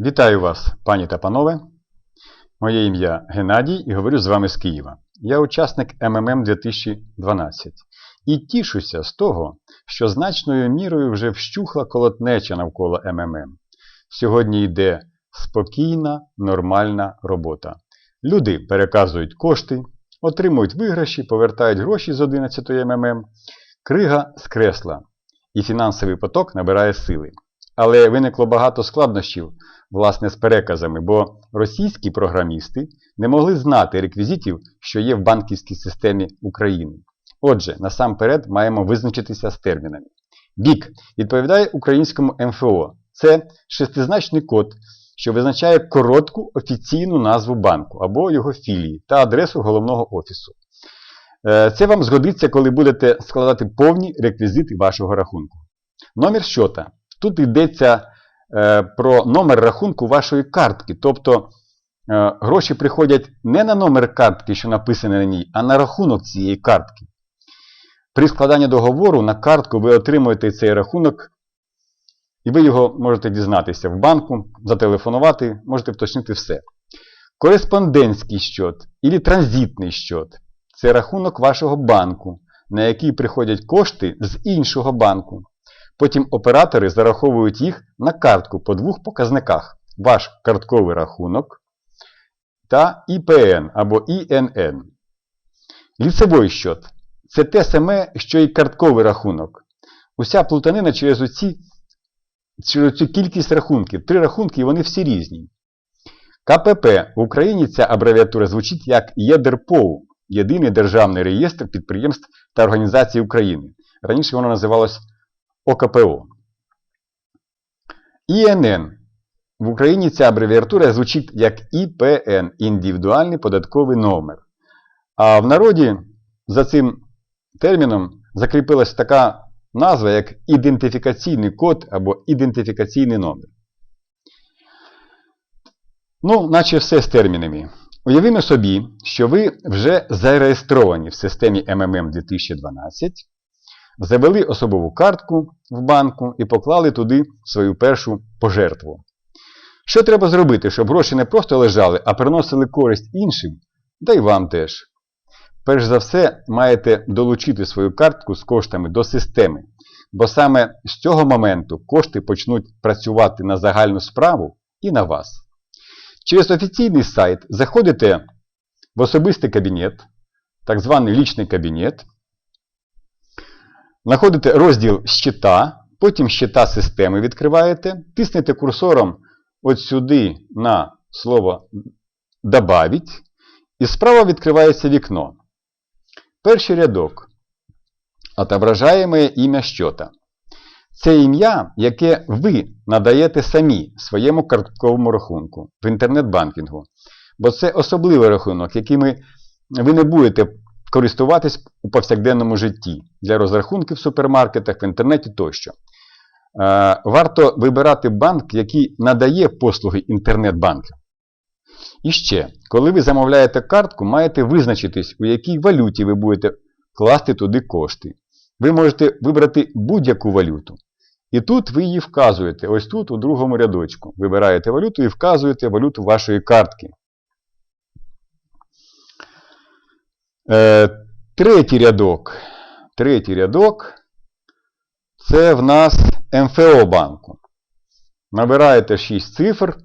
Вітаю вас, пані та панове. Моє ім'я Геннадій і говорю з вами з Києва. Я учасник МММ 2012 і тішуся з того, що значною мірою вже вщухла колотнеча навколо МММ. Сьогодні йде спокійна, нормальна робота. Люди переказують кошти, отримують виграші, повертають гроші з 11 МММ, крига скресла, і фінансовий поток набирає сили. Але виникло багато складнощів, власне, з переказами, бо російські програмісти не могли знати реквізитів, що є в банківській системі України. Отже, насамперед маємо визначитися з термінами. Бік відповідає українському МФО. Це шестизначний код, що визначає коротку офіційну назву банку або його філії та адресу головного офісу. Е, Це вам згодиться, коли будете складати повні реквізити вашого рахунку. Номер щота. Тут йдеться е, про номер рахунку вашої картки. Тобто е, гроші приходять не на номер картки, що написане на ній, а на рахунок цієї картки. При складанні договору на картку ви отримуєте цей рахунок, і ви його можете дізнатися в банку, зателефонувати, можете вточнити все. Кореспондентський щот або транзитний щот це рахунок вашого банку, на який приходять кошти з іншого банку. Потім оператори зараховують їх на картку по двох показниках: ваш картковий рахунок та ІПН або ІНН. Ліцевий щот це те саме, що і картковий рахунок. Уся плутанина через, оці, через цю кількість рахунків. Три рахунки і вони всі різні. КПП в Україні ця абревіатура звучить як ЄДРПОУ Єдиний державний реєстр підприємств та організацій України. Раніше воно називалось ОКПО. ІНН. В Україні ця абревіатура звучить як ІПН індивідуальний податковий номер. А в народі за цим терміном закріпилась така назва, як ідентифікаційний код або ідентифікаційний номер. Ну, наче все з термінами. Уявімо собі, що ви вже зареєстровані в системі МММ 2012, завели особову картку в банку і поклали туди свою першу пожертву. Що треба зробити, щоб гроші не просто лежали, а приносили користь іншим, та й вам теж. Перш за все, маєте долучити свою картку з коштами до системи, бо саме з цього моменту кошти почнуть працювати на загальну справу і на вас. Через офіційний сайт заходите в особистий кабінет, так званий лічний кабінет, знаходите розділ щита, потім щита системи відкриваєте, тиснете курсором от сюди на слово «Добавить» і справа відкривається вікно. Перший рядок. Отображаємо ім'я щота. Це ім'я, яке ви надаєте самі своєму картковому рахунку в інтернет-банкінгу. Бо це особливий рахунок, яким ви не будете користуватись у повсякденному житті для розрахунків в супермаркетах, в інтернеті тощо. Варто вибирати банк, який надає послуги інтернет-банків. І ще, коли ви замовляєте картку, маєте визначитись, у якій валюті ви будете класти туди кошти. Ви можете вибрати будь-яку валюту. І тут ви її вказуєте. Ось тут, у другому рядочку. Вибираєте валюту і вказуєте валюту вашої картки. Е, третій рядок. Третій рядок це в нас МФО банку. Набираєте 6 цифр,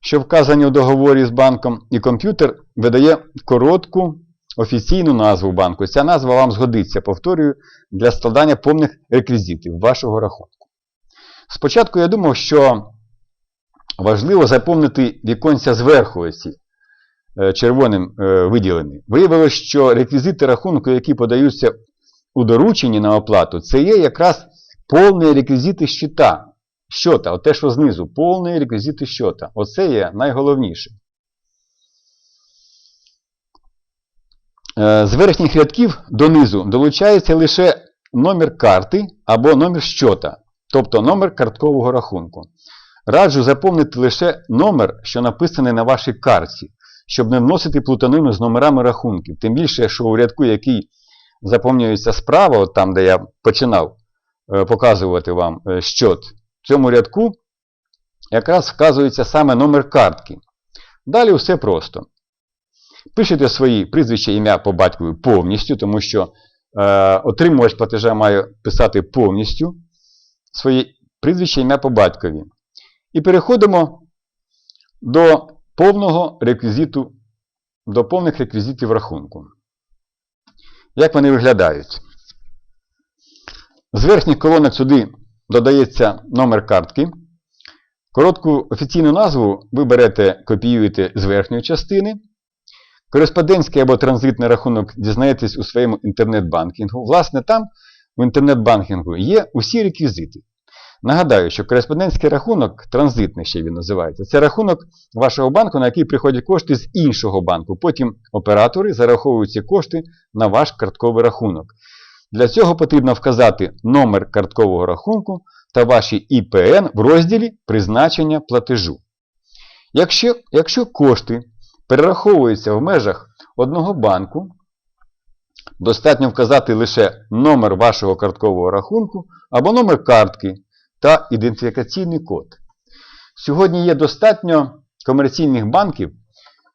що вказані у договорі з банком, і комп'ютер видає коротку офіційну назву банку. Ця назва вам згодиться, повторюю, для складання повних реквізитів вашого рахунку. Спочатку я думав, що важливо заповнити віконця зверху оці червоним виділені. Виявилося, що реквізити рахунку, які подаються у дорученні на оплату, це є якраз повні реквізити щита. Щота, оте, що знизу, повні реквізити щота. Оце є найголовніше. З верхніх рядків донизу долучається лише номер карти або номер щота, тобто номер карткового рахунку. Раджу заповнити лише номер, що написаний на вашій картці, щоб не вносити плутанину з номерами рахунків. Тим більше, що у рядку, який заповнюється справа, от там, де я починав показувати вам щот, в цьому рядку якраз вказується саме номер картки. Далі все просто. Пишете свої прізвища, ім'я по батькові повністю, тому що е, отримувач платежа має писати повністю своє прізвище, ім'я по батькові. І переходимо до повного реквізиту, до повних реквізитів рахунку. Як вони виглядають? З верхніх колонок сюди додається номер картки. Коротку офіційну назву ви берете, копіюєте з верхньої частини. Кореспондентський або транзитний рахунок дізнаєтесь у своєму інтернет-банкінгу. Власне, там в інтернет-банкінгу є усі реквізити. Нагадаю, що кореспондентський рахунок, транзитний ще він називається, це рахунок вашого банку, на який приходять кошти з іншого банку. Потім оператори зараховують ці кошти на ваш картковий рахунок. Для цього потрібно вказати номер карткового рахунку та ваші ІПН в розділі Призначення платежу. Якщо, якщо кошти перераховуються в межах одного банку, достатньо вказати лише номер вашого карткового рахунку або номер картки та ідентифікаційний код. Сьогодні є достатньо комерційних банків,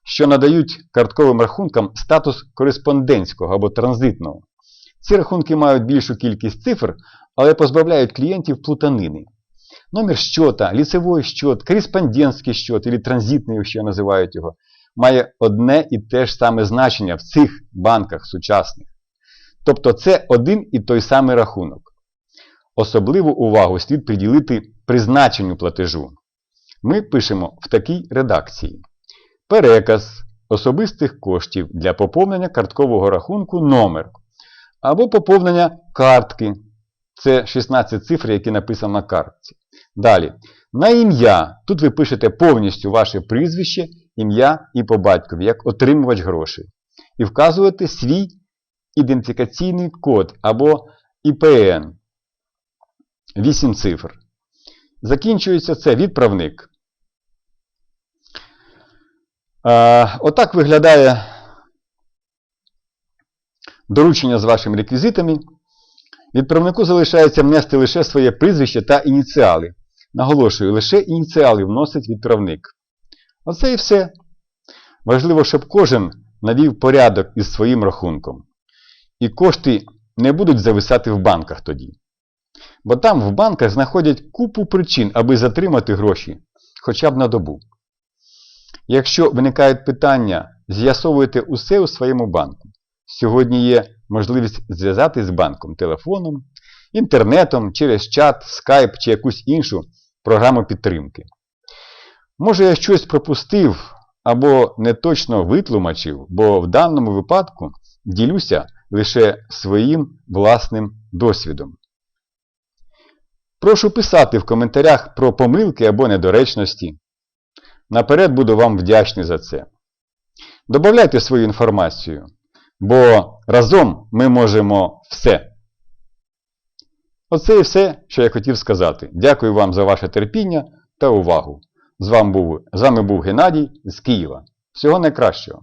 що надають картковим рахункам статус кореспондентського або транзитного. Ці рахунки мають більшу кількість цифр, але позбавляють клієнтів плутанини. Номер щота, ліцевий щот, кореспондентський щот, або транзитний, ще називають його, має одне і те ж саме значення в цих банках сучасних. Тобто це один і той самий рахунок. Особливу увагу слід приділити призначенню платежу. Ми пишемо в такій редакції: переказ особистих коштів для поповнення карткового рахунку номер або поповнення картки. Це 16 цифр, які написано на картці. Далі. На ім'я. Тут ви пишете повністю ваше прізвище, ім'я і по батькові, як отримувач грошей. І вказуєте свій ідентифікаційний код або ІПН. 8 цифр. Закінчується це відправник. Отак виглядає доручення з вашими реквізитами. Відправнику залишається внести лише своє прізвище та ініціали. Наголошую, лише ініціали вносить відправник. Оце і все. Важливо, щоб кожен навів порядок із своїм рахунком. І кошти не будуть зависати в банках тоді. Бо там в банках знаходять купу причин, аби затримати гроші хоча б на добу. Якщо виникають питання, з'ясовуйте усе у своєму банку. Сьогодні є можливість зв'язатись з банком телефоном, інтернетом, через чат, скайп чи якусь іншу програму підтримки. Може, я щось пропустив або неточно витлумачив, бо в даному випадку ділюся лише своїм власним досвідом. Прошу писати в коментарях про помилки або недоречності. Наперед буду вам вдячний за це. Добавляйте свою інформацію, бо разом ми можемо все. Оце і все, що я хотів сказати. Дякую вам за ваше терпіння та увагу. З вами був, з вами був Геннадій з Києва. Всього найкращого!